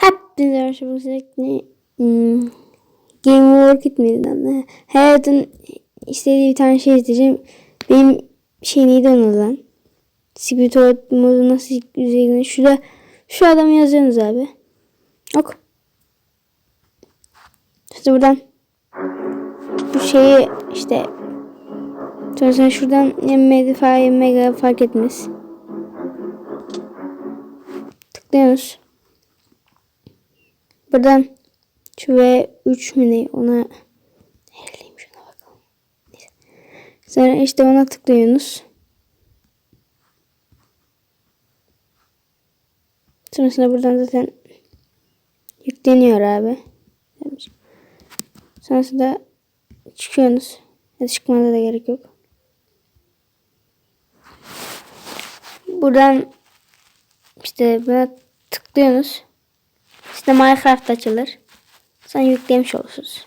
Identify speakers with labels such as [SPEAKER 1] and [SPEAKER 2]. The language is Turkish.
[SPEAKER 1] Hepinize hoş bulduk. Hmm. Game Work miydi lan? Hayatın istediği bir tane şey isteyeceğim. Benim şey neydi onun lan? Spiritual modu nasıl yüzeyine? Şurada şu adamı yazıyorsunuz abi. Ok. İşte buradan bu şeyi işte Sonra şuradan mega fark etmez. Tıklıyorsunuz. Buradan şu ve 3 mü ne ona nereliyim şuna bakalım. Neyse. Sonra işte ona tıklıyorsunuz. Sonrasında buradan zaten yükleniyor abi. Sonrasında çıkıyorsunuz. Ya çıkmanıza da gerek yok. Buradan işte buna tıklıyorsunuz. İşte Minecraft açılır. Sonra yüklemiş olursunuz.